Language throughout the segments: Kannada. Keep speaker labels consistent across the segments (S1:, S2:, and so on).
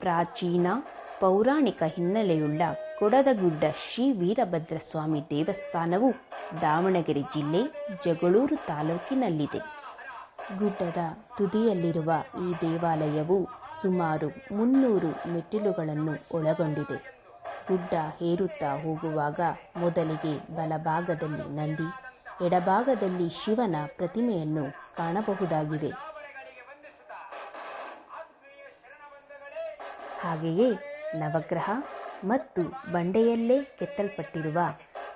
S1: ಪ್ರಾಚೀನ ಪೌರಾಣಿಕ ಹಿನ್ನೆಲೆಯುಳ್ಳ ಕೊಡದಗುಡ್ಡ ಶ್ರೀ ವೀರಭದ್ರಸ್ವಾಮಿ ದೇವಸ್ಥಾನವು ದಾವಣಗೆರೆ ಜಿಲ್ಲೆ ಜಗಳೂರು ತಾಲೂಕಿನಲ್ಲಿದೆ. ಗುಡ್ಡದ ತುದಿಯಲ್ಲಿರುವ ಈ ದೇವಾಲಯವು ಸುಮಾರು ಮುನ್ನೂರು ಮೆಟ್ಟಿಲುಗಳನ್ನು ಒಳಗೊಂಡಿದೆ. ಗುಡ್ಡ ಹೇರುತ್ತಾ ಹೋಗುವಾಗ ಮೊದಲಿಗೆ ಬಲಭಾಗದಲ್ಲಿ ನಂದಿ, ಎಡಭಾಗದಲ್ಲಿ ಶಿವನ ಪ್ರತಿಮೆಯನ್ನು ಕಾಣಬಹುದಾಗಿದೆ. ಹಾಗೆಯೇ ನವಗ್ರಹ ಮತ್ತು ಬಂಡೆಯಲ್ಲೇ ಕೆತ್ತಲ್ಪಟ್ಟಿರುವ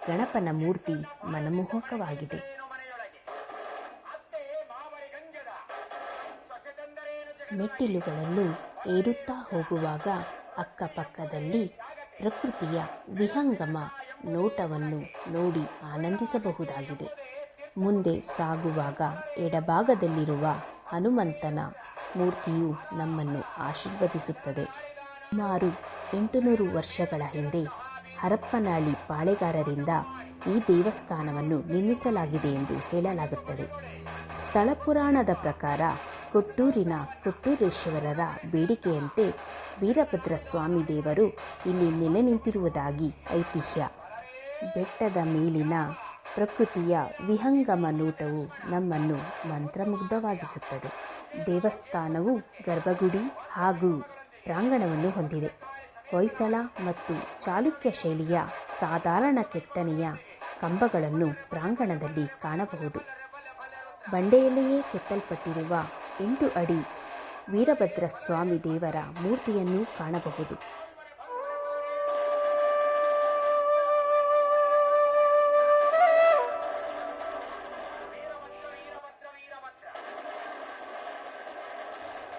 S1: ಗಣಪನ ಮೂರ್ತಿ ಮನಮೋಹಕವಾಗಿದೆ. ಮೆಟ್ಟಿಲುಗಳನ್ನು ಏರುತ್ತಾ ಹೋಗುವಾಗ ಅಕ್ಕಪಕ್ಕದಲ್ಲಿ ಪ್ರಕೃತಿಯ ವಿಹಂಗಮ ನೋಟವನ್ನು ನೋಡಿ ಆನಂದಿಸಬಹುದಾಗಿದೆ. ಮುಂದೆ ಸಾಗುವಾಗ ಎಡಭಾಗದಲ್ಲಿರುವ ಹನುಮಂತನ ಮೂರ್ತಿಯು ನಮ್ಮನ್ನು ಆಶೀರ್ವದಿಸುತ್ತದೆ. ಸುಮಾರು ಎಂಟುನೂರು ವರ್ಷಗಳ ಹಿಂದೆ ಹರಪ್ಪನಹಳ್ಳಿ ಪಾಳೆಗಾರರಿಂದ ಈ ದೇವಸ್ಥಾನವನ್ನು ನಿರ್ಮಿಸಲಾಗಿದೆ ಎಂದು ಹೇಳಲಾಗುತ್ತದೆ. ಸ್ಥಳ ಪುರಾಣದ ಪ್ರಕಾರ ಕೊಟ್ಟೂರಿನ ಕೊಟ್ಟೂರೇಶ್ವರರ ಬೇಡಿಕೆಯಂತೆ ವೀರಭದ್ರ ಸ್ವಾಮಿ ದೇವರು ಇಲ್ಲಿ ನೆಲೆ ನಿಂತಿರುವುದಾಗಿ ಐತಿಹ್ಯ. ಬೆಟ್ಟದ ಮೇಲಿನ ಪ್ರಕೃತಿಯ ವಿಹಂಗಮ ನೋಟವು ನಮ್ಮನ್ನು ಮಂತ್ರಮುಗ್ಧವಾಗಿಸುತ್ತದೆ. ದೇವಸ್ಥಾನವು ಗರ್ಭಗುಡಿ ಹಾಗೂ ಪ್ರಾಂಗಣವನ್ನು ಹೊಂದಿದೆ. ಹೊಯ್ಸಳ ಮತ್ತು ಚಾಲುಕ್ಯ ಶೈಲಿಯ ಸಾಧಾರಣ ಕೆತ್ತನೆಯ ಕಂಬಗಳನ್ನು ಪ್ರಾಂಗಣದಲ್ಲಿ ಕಾಣಬಹುದು. ಬಂಡೆಯಲ್ಲಿಯೇ ಕೆತ್ತಲ್ಪಟ್ಟಿರುವ ಎಂಟು ಅಡಿ ವೀರಭದ್ರ ಸ್ವಾಮಿ ದೇವರ ಮೂರ್ತಿಯನ್ನು ಕಾಣಬಹುದು.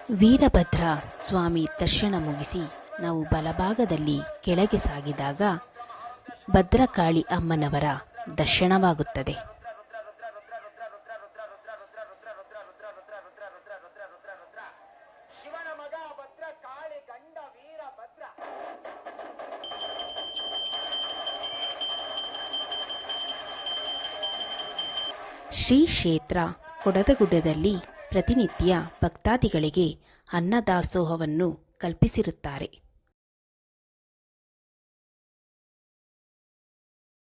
S1: ವೀರಭದ್ರ ಸ್ವಾಮಿ ದರ್ಶನ ಮುಗಿಸಿ ನಾವು ಬಲಭಾಗದಲ್ಲಿ ಕೆಳಗೆ ಸಾಗಿದಾಗ ಭದ್ರಕಾಳಿ ಅಮ್ಮನವರ ದರ್ಶನವಾಗುತ್ತದೆ. ಶ್ರೀ ಕ್ಷೇತ್ರ ಕೊಡದಗುಡ್ಡದಲ್ಲಿ ಪ್ರತಿನಿತ್ಯ ಭಕ್ತಾದಿಗಳಿಗೆ ಅನ್ನದಾಸೋಹವನ್ನು ಕಲ್ಪಿಸಿರುತ್ತಾರೆ.